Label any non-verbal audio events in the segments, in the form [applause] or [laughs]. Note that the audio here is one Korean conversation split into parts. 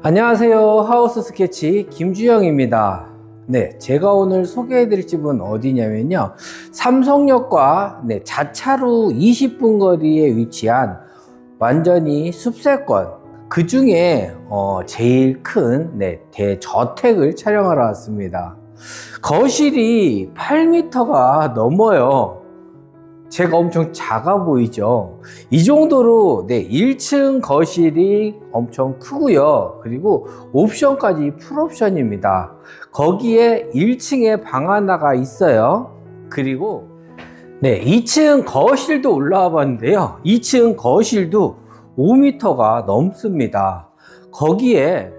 안녕하세요. 하우스 스케치 김주영입니다. 네, 제가 오늘 소개해 드릴 집은 어디냐면요. 삼성역과 네, 자차로 20분 거리에 위치한 완전히 숲세권. 그 중에 어, 제일 큰 네, 대저택을 촬영하러 왔습니다. 거실이 8m가 넘어요. 제가 엄청 작아 보이죠. 이 정도로 네 1층 거실이 엄청 크고요. 그리고 옵션까지 풀옵션입니다. 거기에 1층에 방 하나가 있어요. 그리고 네 2층 거실도 올라와 봤는데요. 2층 거실도 5m가 넘습니다. 거기에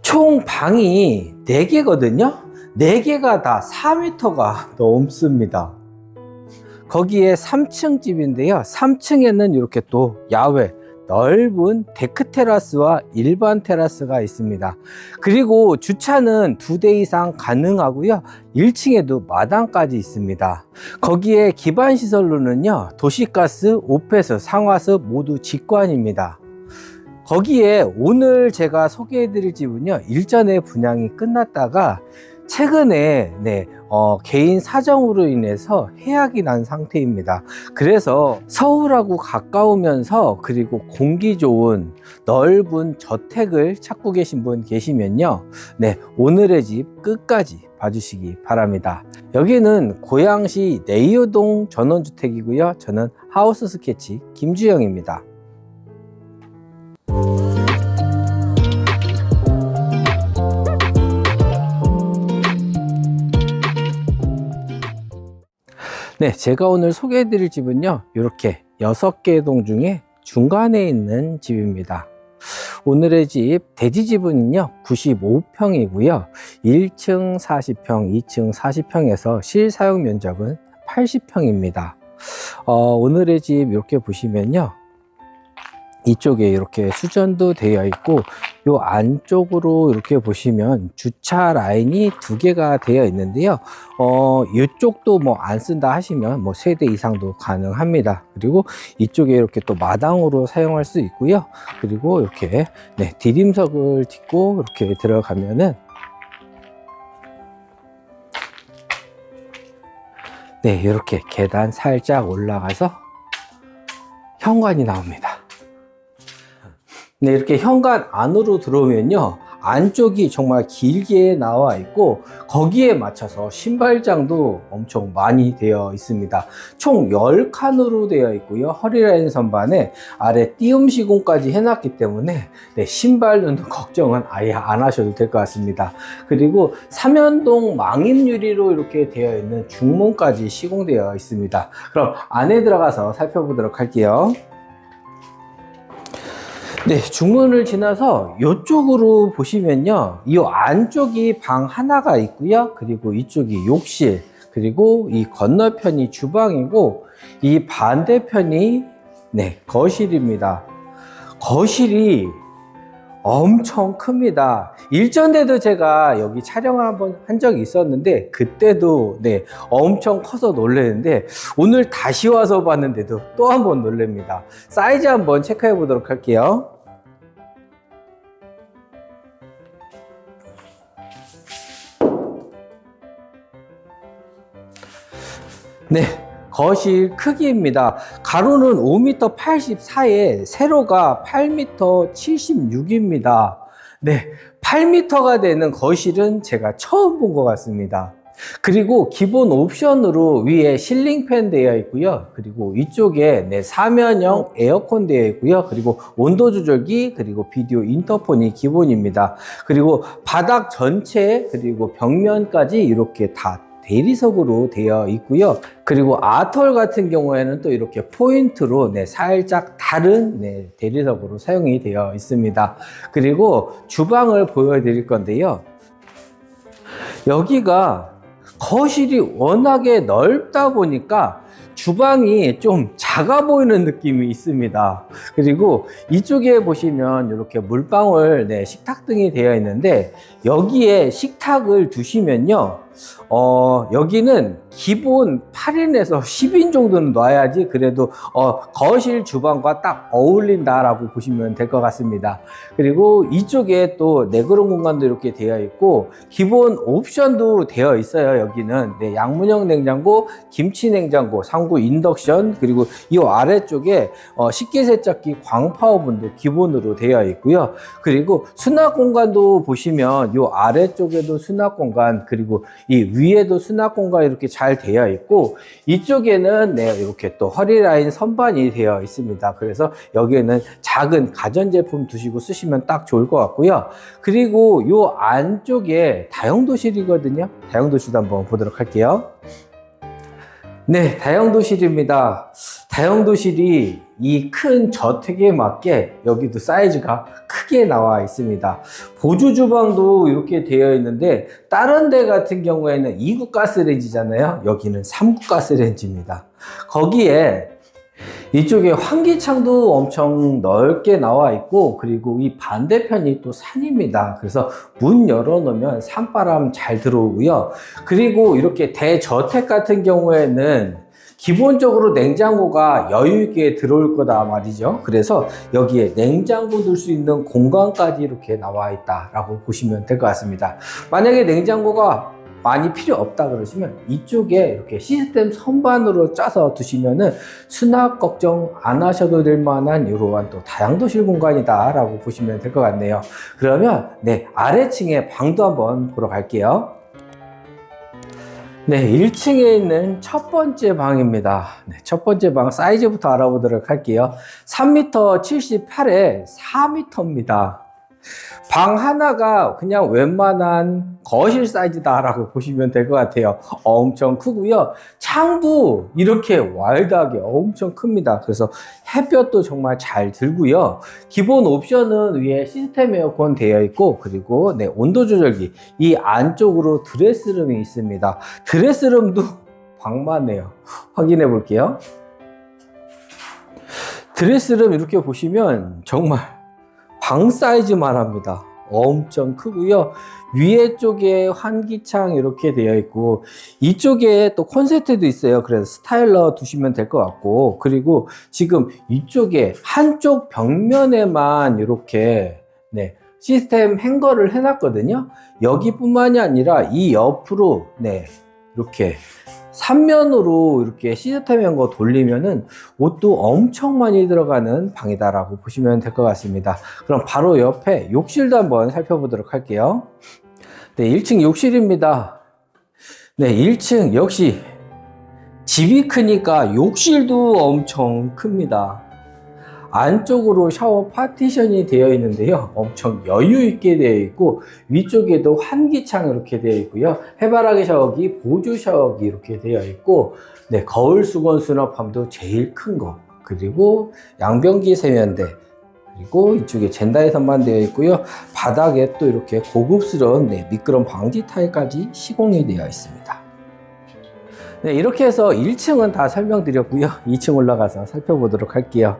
총 방이 4개거든요. 4개가 다 4m가 [laughs] 넘습니다. 거기에 3층 집인데요. 3층에는 이렇게 또 야외 넓은 데크 테라스와 일반 테라스가 있습니다. 그리고 주차는 두 대 이상 가능하고요. 1층에도 마당까지 있습니다. 거기에 기반 시설로는요. 도시가스, 오페스, 상하수 모두 직관입니다. 거기에 오늘 제가 소개해 드릴 집은요. 일전에 분양이 끝났다가 최근에 네, 어, 개인 사정으로 인해서 해약이 난 상태입니다. 그래서 서울하고 가까우면서 그리고 공기 좋은 넓은 저택을 찾고 계신 분 계시면요. 네, 오늘의 집 끝까지 봐주시기 바랍니다. 여기는 고양시 내유동 전원주택이고요. 저는 하우스 스케치 김주영입니다. 네, 제가 오늘 소개해 드릴 집은요, 이렇게 6개 동 중에 중간에 있는 집입니다. 오늘의 집, 대지집은요, 95평이고요. 1층 40평, 2층 40평에서 실사용 면적은 80평입니다. 어, 오늘의 집 이렇게 보시면요. 이쪽에 이렇게 수전도 되어 있고 요 안쪽으로 이렇게 보시면 주차 라인이 두 개가 되어 있는데요. 어 이쪽도 뭐 안 쓴다 하시면 뭐 세 대 이상도 가능합니다. 그리고 이쪽에 이렇게 또 마당으로 사용할 수 있고요. 그리고 이렇게 네 디딤석을 딛고 이렇게 들어가면은 네 이렇게 계단 살짝 올라가서 현관이 나옵니다 네, 이렇게 현관 안으로 들어오면요. 안쪽이 정말 길게 나와 있고 거기에 맞춰서 신발장도 엄청 많이 되어 있습니다. 총 10칸으로 되어 있고요. 허리라인 선반에 아래 띄움 시공까지 해놨기 때문에 네, 신발은 [laughs] 걱정은 아예 안 하셔도 될 것 같습니다. 그리고 삼연동 망임 유리로 이렇게 되어 있는 중문까지 시공되어 있습니다. 그럼 안에 들어가서 살펴보도록 할게요. 네, 중문을 지나서 이쪽으로 보시면요. 이 안쪽이 방 하나가 있고요. 그리고 이쪽이 욕실, 그리고 이 건너편이 주방이고, 이 반대편이 네, 거실입니다. 거실이 엄청 큽니다. 일전에도 제가 여기 촬영을 한번 한 적이 있었는데 그때도 네 엄청 커서 놀랐는데 오늘 다시 와서 봤는데도 또 한 번 놀랍니다. 사이즈 한번 체크해 보도록 할게요. 네, 거실 크기입니다. 가로는 5m 84에 세로가 8m 76입니다. 네, 8m가 되는 거실은 제가 처음 본 것 같습니다. 그리고 기본 옵션으로 위에 실링팬 되어 있고요. 그리고 이쪽에 네, 사면형 에어컨 되어 있고요. 그리고 온도 조절기, 그리고 비디오 인터폰이 기본입니다. 그리고 바닥 전체, 그리고 벽면까지 이렇게 다 대리석으로 되어 있고요. 그리고 아톨 같은 경우에는 또 이렇게 포인트로 네, 살짝 다른 네, 대리석으로 사용이 되어 있습니다. 그리고 주방을 보여드릴 건데요. 여기가 거실이 워낙에 넓다 보니까 주방이 좀 작아 보이는 느낌이 있습니다. 그리고 이쪽에 보시면 이렇게 물방울, 네, 식탁 등이 되어 있는데 여기에 식탁을 두시면요. 어, 여기는 기본 8인에서 10인 정도는 놔야지 그래도 어, 거실 주방과 딱 어울린다라고 보시면 될 것 같습니다. 그리고 이쪽에 또 내그런 공간도 이렇게 되어 있고 기본 옵션도 되어 있어요. 여기는 네, 양문형 냉장고, 김치 냉장고, 상구 인덕션 그리고 이 아래쪽에 어, 식기세척기 광파 오븐도 기본으로 되어 있고요. 그리고 수납 공간도 보시면 이 아래쪽에도 수납 공간 그리고 이 위에도 수납 공간 이렇게 잘 되어 있고 이쪽에는 네 이렇게 또 허리 라인 선반이 되어 있습니다. 그래서 여기에는 작은 가전제품 두시고 쓰시면 딱 좋을 것 같고요. 그리고 이 안쪽에 다용도실이거든요. 다용도실도 한번 보도록 할게요. 네, 다용도실입니다. 다용도실이 이 큰 저택에 맞게 여기도 사이즈가 크게 나와 있습니다. 보조 주방도 이렇게 되어 있는데 다른 데 같은 경우에는 2구 가스레인지잖아요. 여기는 3구 가스레인지입니다. 거기에 이쪽에 환기창도 엄청 넓게 나와 있고 그리고 이 반대편이 또 산입니다. 그래서 문 열어 놓으면 산바람 잘 들어오고요. 그리고 이렇게 대저택 같은 경우에는 기본적으로 냉장고가 여유 있게 들어올 거다 말이죠. 그래서 여기에 냉장고 둘수 있는 공간까지 이렇게 나와 있다 라고 보시면 될 것 같습니다. 만약에 냉장고가 많이 필요 없다 그러시면 이쪽에 이렇게 시스템 선반으로 짜서 두시면은 수납 걱정 안 하셔도 될 만한 이러한 또 다양도실 공간이다 라고 보시면 될 것 같네요. 그러면 네 아래층에 방도 한번 보러 갈게요. 네 1층에 있는 첫 번째 방입니다. 네, 첫 번째 방 사이즈부터 알아보도록 할게요. 3m 78에 4m입니다 방 하나가 그냥 웬만한 거실 사이즈다라고 보시면 될 것 같아요. 엄청 크고요. 창도 이렇게 와일드하게 엄청 큽니다. 그래서 햇볕도 정말 잘 들고요. 기본 옵션은 위에 시스템 에어컨 되어 있고 그리고 네, 온도 조절기 이 안쪽으로 드레스룸이 있습니다. 드레스룸도 [laughs] 방만해요. 확인해 볼게요. 드레스룸 이렇게 보시면 정말 방 사이즈만 합니다. 엄청 크고요. 위에 쪽에 환기창 이렇게 되어 있고 이쪽에 또 콘센트도 있어요. 그래서 스타일러 두시면 될 것 같고 그리고 지금 이쪽에 한쪽 벽면에만 이렇게 네, 시스템 행거를 해놨거든요. 여기뿐만이 아니라 이 옆으로 네 이렇게 3면으로 이렇게 행거 돌리면은 옷도 엄청 많이 들어가는 방이다라고 보시면 될 것 같습니다. 그럼 바로 옆에 욕실도 한번 살펴보도록 할게요. 네, 1층 욕실입니다. 네, 1층 역시 집이 크니까 욕실도 엄청 큽니다. 안쪽으로 샤워 파티션이 되어 있는데요. 엄청 여유 있게 되어 있고 위쪽에도 환기창 이렇게 되어 있고요. 해바라기 샤워기, 보조 샤워기 이렇게 되어 있고 네, 거울 수건 수납함도 제일 큰 거. 그리고 양변기 세면대 그리고 이쪽에 젠다이 선반 되어 있고요. 바닥에 또 이렇게 고급스러운 네, 미끄럼 방지 타일까지 시공이 되어 있습니다. 네, 이렇게 해서 1층은 다 설명드렸고요. 2층 올라가서 살펴보도록 할게요.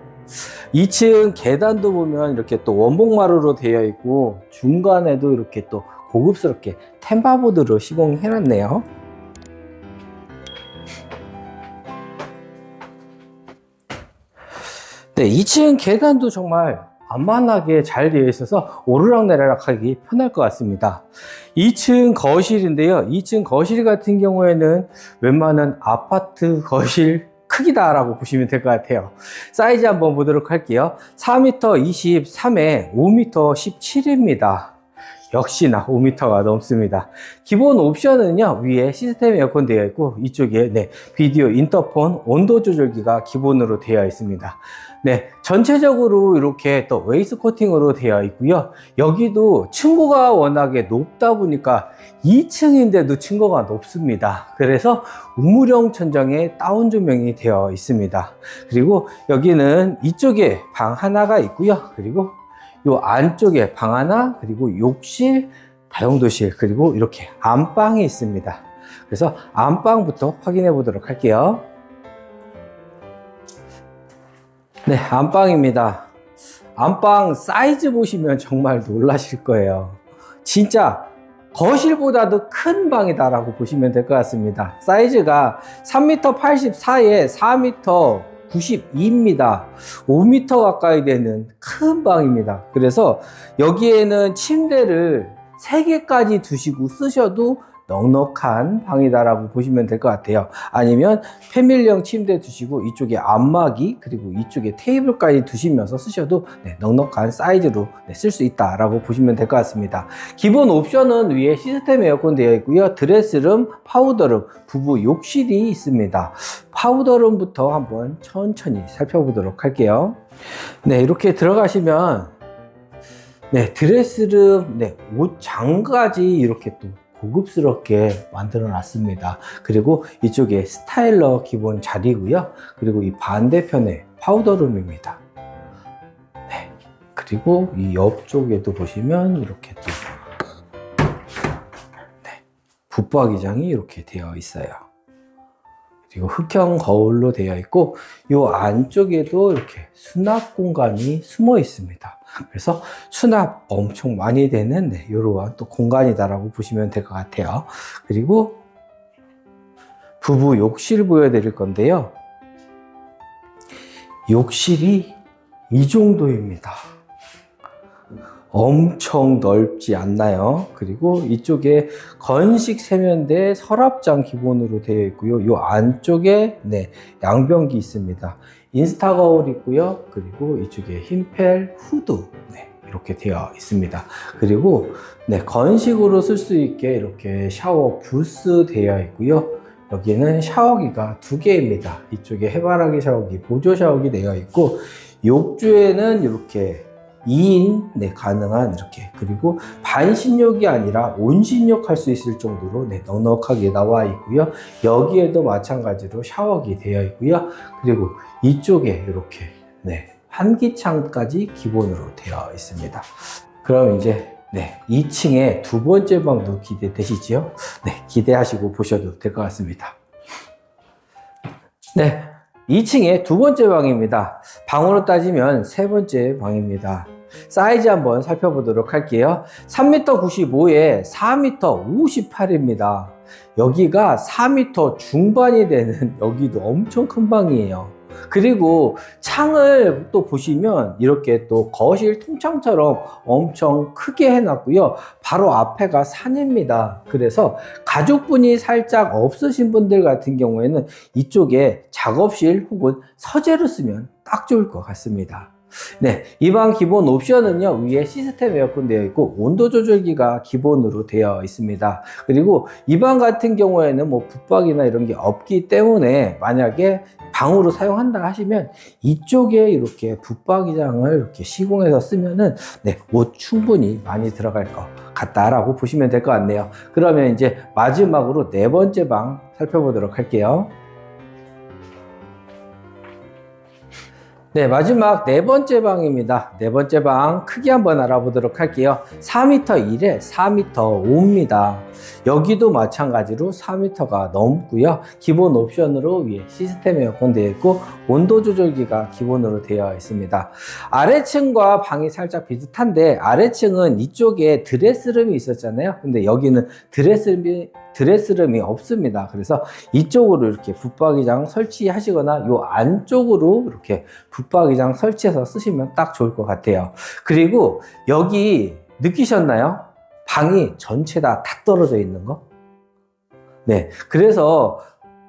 2층 계단도 보면 이렇게 또 원목마루로 되어 있고 중간에도 이렇게 또 고급스럽게 템바보드로 시공해 놨네요. 네, 2층 계단도 정말 만만하게 잘 되어 있어서 오르락내리락 하기 편할 것 같습니다. 2층 거실인데요. 2층 거실 같은 경우에는 웬만한 아파트 거실 크기다라고 보시면 될 것 같아요. 사이즈 한번 보도록 할게요. 4m 23에 5m 17입니다. 역시나 5m가 넘습니다. 기본 옵션은요, 위에 시스템 에어컨 되어 있고, 이쪽에 네, 비디오 인터폰 온도 조절기가 기본으로 되어 있습니다. 네, 전체적으로 이렇게 또 웨이스 코팅으로 되어 있고요. 여기도 층고가 워낙에 높다 보니까 2층인데도 층고가 높습니다. 그래서 우물형 천정에 다운 조명이 되어 있습니다. 그리고 여기는 이쪽에 방 하나가 있고요. 그리고 요 안쪽에 방 하나, 그리고 욕실, 다용도실, 그리고 이렇게 안방이 있습니다. 그래서 안방부터 확인해 보도록 할게요. 네, 안방입니다. 안방 사이즈 보시면 정말 놀라실 거예요. 진짜 거실보다도 큰 방이다라고 보시면 될 것 같습니다. 사이즈가 3m 84에 4m 92입니다. 5m 가까이 되는 큰 방입니다. 그래서 여기에는 침대를 3개까지 두시고 쓰셔도 넉넉한 방이다라고 보시면 될 것 같아요. 아니면 패밀리형 침대 두시고 이쪽에 안마기 그리고 이쪽에 테이블까지 두시면서 쓰셔도 네, 넉넉한 사이즈로 네, 쓸수 있다라고 보시면 될 것 같습니다. 기본 옵션은 위에 시스템 에어컨 되어 있고요. 드레스룸, 파우더룸, 부부 욕실이 있습니다. 파우더룸부터 한번 천천히 살펴보도록 할게요. 네, 이렇게 들어가시면 네, 드레스룸, 네, 옷장까지 이렇게 또 고급스럽게 만들어 놨습니다. 그리고 이쪽에 스타일러 기본 자리고요. 그리고 이 반대편에 파우더룸입니다. 네. 그리고 이 옆쪽에도 보시면 이렇게 또 네. 붙박이장이 이렇게 되어 있어요. 그리고 흑형 거울로 되어 있고 이 안쪽에도 이렇게 수납 공간이 숨어 있습니다. 그래서 수납 엄청 많이 되는 네, 이러한 또 공간이다라고 보시면 될 것 같아요. 그리고 부부 욕실 보여드릴 건데요. 욕실이 이 정도입니다. 엄청 넓지 않나요? 그리고 이쪽에 건식 세면대 서랍장 기본으로 되어 있고요. 이 안쪽에 네, 양변기 있습니다. 인스타 거울 있고요. 그리고 이쪽에 흰펠 후드 네, 이렇게 되어 있습니다. 그리고 네, 건식으로 쓸 수 있게 이렇게 샤워 부스 되어 있고요. 여기는 샤워기가 두 개입니다. 이쪽에 해바라기 샤워기, 보조 샤워기 되어 있고 욕조에는 이렇게 2인 네, 가능한 이렇게 그리고 반신욕이 아니라 온신욕 할 수 있을 정도로 네, 넉넉하게 나와 있고요. 여기에도 마찬가지로 샤워기 되어 있고요. 그리고 이쪽에 이렇게 네, 환기창까지 기본으로 되어 있습니다. 그럼 이제 네, 2층에 두 번째 방도 기대되시죠? 네, 기대하시고 보셔도 될 것 같습니다. 네, 2층에 두 번째 방입니다. 방으로 따지면 세 번째 방입니다. 사이즈 한번 살펴보도록 할게요. 3m 95에 4m 58입니다. 여기가 4m 중반이 되는 [laughs] 여기도 엄청 큰 방이에요. 그리고 창을 또 보시면 이렇게 또 거실 통창처럼 엄청 크게 해놨고요. 바로 앞에가 산입니다. 그래서 가족분이 살짝 없으신 분들 같은 경우에는 이쪽에 작업실 혹은 서재로 쓰면 딱 좋을 것 같습니다. 네, 이 방 기본 옵션은요, 위에 시스템 에어컨 되어 있고, 온도 조절기가 기본으로 되어 있습니다. 그리고 이 방 같은 경우에는 뭐 붙박이나 이런 게 없기 때문에, 만약에 방으로 사용한다 하시면, 이쪽에 이렇게 붙박이장을 이렇게 시공해서 쓰면은, 네, 옷 충분히 많이 들어갈 것 같다라고 보시면 될 것 같네요. 그러면 이제 마지막으로 네 번째 방 살펴보도록 할게요. 네, 마지막 네 번째 방입니다. 네 번째 방 크기 한번 알아보도록 할게요. 4m 1에 4m 5입니다. 여기도 마찬가지로 4m가 넘고요. 기본 옵션으로 위에 시스템 에어컨 되어 있고 온도 조절기가 기본으로 되어 있습니다. 아래층과 방이 살짝 비슷한데 아래층은 이쪽에 드레스룸이 있었잖아요. 근데 여기는 드레스룸이 드레스룸이 없습니다. 그래서 이쪽으로 이렇게 붙박이장 설치하시거나 이 안쪽으로 이렇게 붙박이장 설치해서 쓰시면 딱 좋을 것 같아요. 그리고 여기 느끼셨나요? 방이 전체 다, 다 떨어져 있는 거? 네. 그래서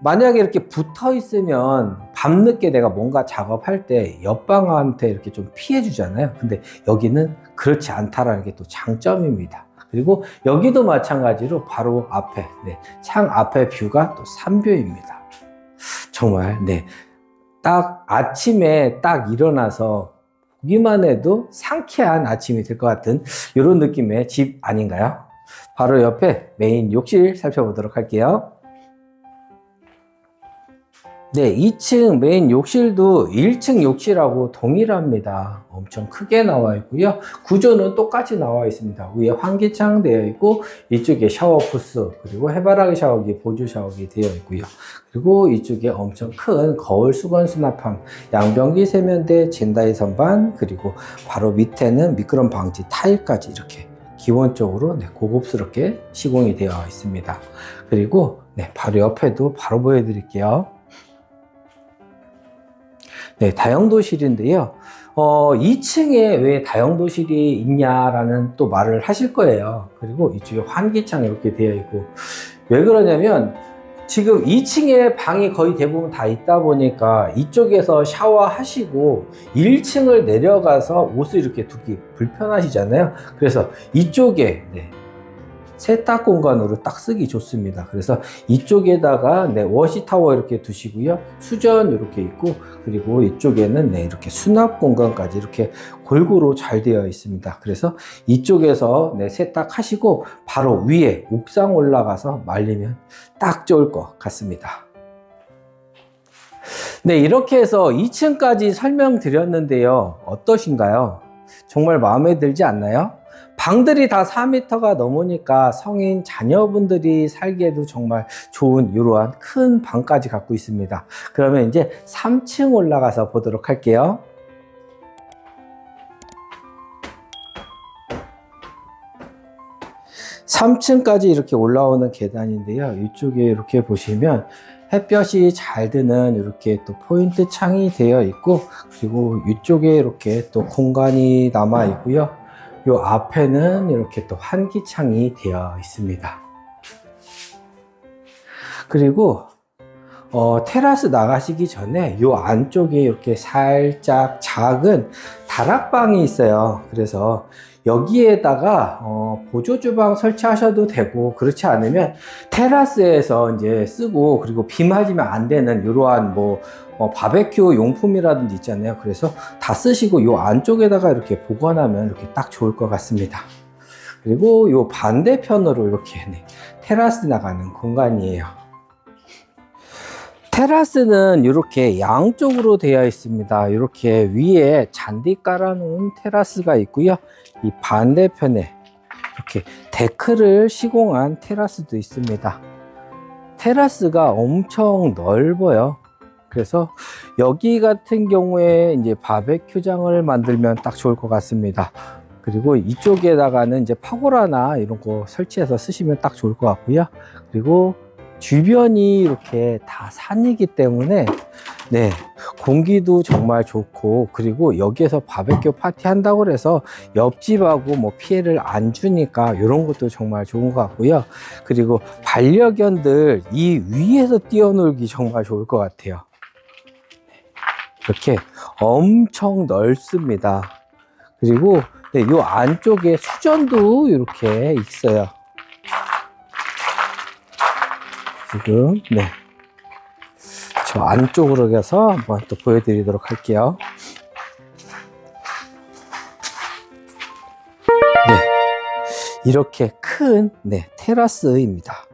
만약에 이렇게 붙어 있으면 밤늦게 내가 뭔가 작업할 때 옆방한테 이렇게 좀 피해 주잖아요. 근데 여기는 그렇지 않다라는 게 또 장점입니다. 그리고 여기도 마찬가지로 바로 앞에 네, 창 앞에 뷰가 또 산뷰입니다. 정말 네. 딱 아침에 딱 일어나서 보기만 해도 상쾌한 아침이 될 것 같은 이런 느낌의 집 아닌가요? 바로 옆에 메인 욕실 살펴보도록 할게요. 네, 2층 메인 욕실도 1층 욕실하고 동일합니다. 엄청 크게 나와 있고요. 구조는 똑같이 나와 있습니다. 위에 환기창 되어 있고 이쪽에 샤워 부스 그리고 해바라기 샤워기 보조 샤워기 되어 있고요. 그리고 이쪽에 엄청 큰 거울 수건 수납함, 양변기 세면대, 젠다이 선반 그리고 바로 밑에는 미끄럼 방지 타일까지 이렇게 기본적으로 네, 고급스럽게 시공이 되어 있습니다. 그리고 네, 바로 옆에도 바로 보여드릴게요. 네, 다용도실인데요. 어, 2층에 왜 다용도실이 있냐라는 또 말을 하실 거예요. 그리고 이쪽에 환기창 이렇게 되어 있고. 왜 그러냐면, 지금 2층에 방이 거의 대부분 다 있다 보니까 이쪽에서 샤워하시고 1층을 내려가서 옷을 이렇게 두기 불편하시잖아요. 그래서 이쪽에 네, 세탁 공간으로 딱 쓰기 좋습니다. 그래서 이쪽에다가 네, 워시 타워 이렇게 두시고요. 수전 이렇게 있고 그리고 이쪽에는 네, 이렇게 수납 공간까지 이렇게 골고루 잘 되어 있습니다. 그래서 이쪽에서 네, 세탁하시고 바로 위에 옥상 올라가서 말리면 딱 좋을 것 같습니다. 네, 이렇게 해서 2층까지 설명드렸는데요. 어떠신가요? 정말 마음에 들지 않나요? 방들이 다 4m가 넘으니까 성인 자녀분들이 살기에도 정말 좋은 이러한 큰 방까지 갖고 있습니다. 그러면 이제 3층 올라가서 보도록 할게요. 3층까지 이렇게 올라오는 계단인데요. 이쪽에 이렇게 보시면 햇볕이 잘 드는 이렇게 또 포인트 창이 되어 있고 그리고 이쪽에 이렇게 또 공간이 남아 있고요. 요 앞에는 이렇게 또 환기창이 되어 있습니다. 그리고 어, 테라스 나가시기 전에 요 안쪽에 이렇게 살짝 작은 다락방이 있어요. 그래서 여기에다가 어, 보조 주방 설치하셔도 되고 그렇지 않으면 테라스에서 이제 쓰고 그리고 비 맞으면 안 되는 이러한 뭐 어, 바베큐 용품이라든지 있잖아요. 그래서 다 쓰시고 요 안쪽에다가 이렇게 보관하면 이렇게 딱 좋을 것 같습니다. 그리고 요 반대편으로 이렇게 네, 테라스 나가는 공간이에요. 테라스는 이렇게 양쪽으로 되어 있습니다. 이렇게 위에 잔디 깔아놓은 테라스가 있고요. 이 반대편에 이렇게 데크를 시공한 테라스도 있습니다. 테라스가 엄청 넓어요. 그래서 여기 같은 경우에 이제 바베큐장을 만들면 딱 좋을 것 같습니다. 그리고 이쪽에다가는 이제 파고라나 이런 거 설치해서 쓰시면 딱 좋을 것 같고요. 그리고 주변이 이렇게 다 산이기 때문에 네 공기도 정말 좋고 그리고 여기에서 바베큐 파티 한다고 해서 옆집하고 뭐 피해를 안 주니까 이런 것도 정말 좋은 것 같고요. 그리고 반려견들 이 위에서 뛰어놀기 정말 좋을 것 같아요. 이렇게 엄청 넓습니다. 그리고 네, 이 안쪽에 수전도 이렇게 있어요 지금 네. 저 안쪽으로 가서 한번 또 보여드리도록 할게요. 네. 이렇게 큰 네, 테라스입니다.